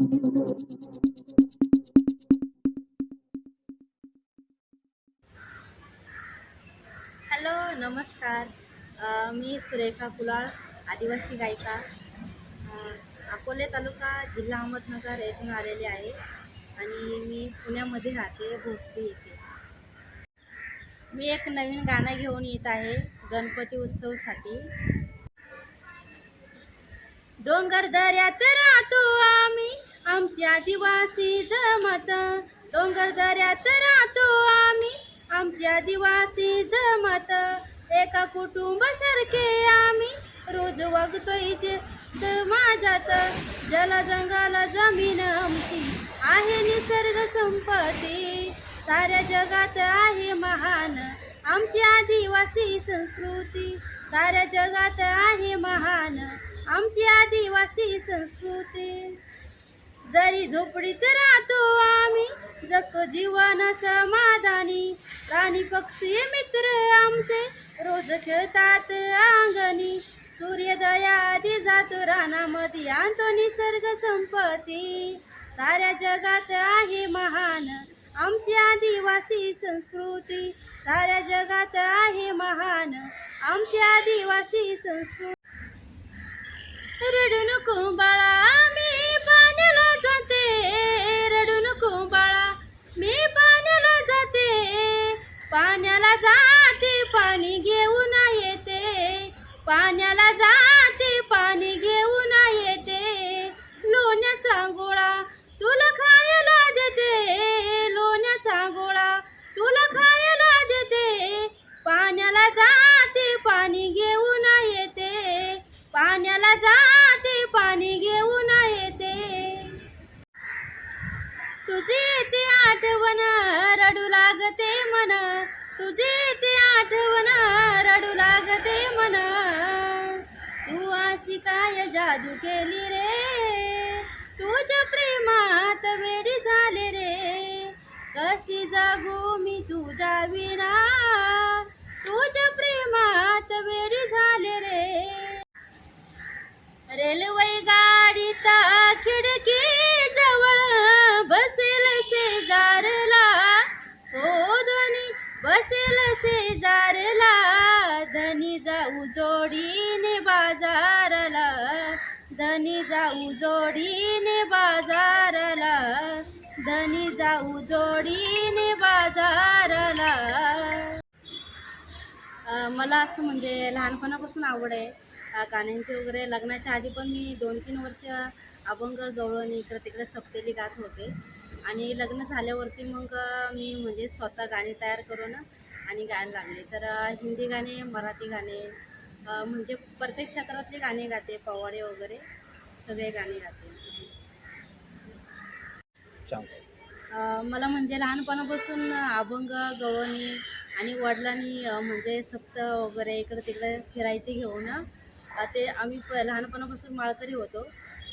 Hello नमस्कार. मी सुरेखा कुलाळ आदिवासी गायिका. अकोले तालुका जिल्हा अहमदनगर येथून आलेली आहे आणि मी पुण्यामध्ये राहते भोसरी येथे. मी एक नवीन गाणं घेऊन येत आहे गणपती उत्सवसाठी. डोंगर दऱ्यात राहतो आमची आदिवासी जमत. डोंगर दऱ्यात राहतो आम्ही. आमची आदिवासी जमत. एका कुटुंब सारखे आम्ही. रोज वागतोय जे समाजात. जल जंगल जमीन आमची आहे निसर्ग संपत्ती. साऱ्या जगात आहे महान आमची आदिवासी संस्कृती. साऱ्या जगात आहे महान आमची आदिवासी संस्कृती. जरी झोपडीत राहतो आम्ही जगतो जीवन समाधानी. प्राणी पक्षी मित्र आमचे रोज खेळतात अंगणी. सूर्योदया आधी जातो रानामध्ये आणतो निसर्ग संपत्ती. साऱ्या जगात आहे महान आमची आदिवासी संस्कृती. साऱ्या जगात आहे महान आमची आदिवासी संस्कृती रडू नको बाळा पाण्याला जाते पाणी घेऊन येते. लोण्याचा गोळा तुला खायला देते. लोण्याचा गोळा तुला खायला देते. पाण्याला जाते पाणी घेऊन येते. पाण्याला जाते पाणी घेऊन येते. तुझी ती आठवण रडू लागते मन. तुझी ती आठवण रडू लागते मन. अशी काय जादू केली रे. तुझ्या प्रेमात वेडी झाले रे. कशी जागू मी तुझ्या विना? तुझ्या प्रेमात वेडी झाले रे. रेल्वे गाडीत खिडकी जवळ बसेल शेजारला. हो धनी बसेल शेजारला. धनी जाऊ जोडीने बाजार. धनी जाऊ जोडीने बाजारला. धनी जाऊ जोडीने बाजारला. मला असं म्हणजे लहानपणापासून आवड आहे. गाण्यांची वगैरे लग्नाच्या आधी पण मी दोन तीन वर्ष अभंग गवळणी इकडं तिकडे सप्तेली गात होते. आणि लग्न झाल्यावरती मग मी म्हणजे स्वतः गाणी तयार करून आणि गायला लागले तर हिंदी गाणे मराठी गाणे म्हणजे प्रत्येक क्षेत्रातले गाणे गाते पवाडे वगैरे सगळे गाणे गाते. मला म्हणजे लहानपणापासून अभंग गवळणी आणि वडिलांनी म्हणजे सप्त वगैरे इकडं तिकडे फिरायचे घेऊन ते आम्ही प लहानपणापासून माळकरी होतो.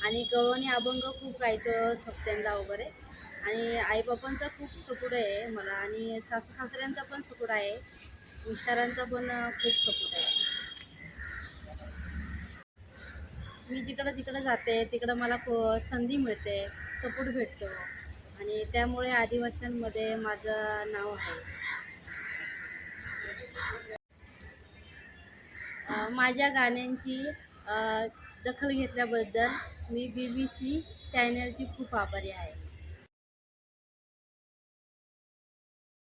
आणि गवळणी अभंग खूप गायचो सप्त्यांना वगैरे. आणि आईबापांचा खूप सपोर्ट आहे मला. आणि सासू सासऱ्यांचा पण सपोर्ट आहे. मिस्टरांचा पण खूप सपोर्ट आहे. मी जिकडं जिकडं जाते तिकडं मला संधी मिळते सपोर्ट भेटतो. आणि त्यामुळे आदिवाशांमध्ये माझं नाव आहे. माझ्या गाण्यांची दखल घेतल्याबद्दल मी बी बी सी चॅनलची खूप आभारी आहे.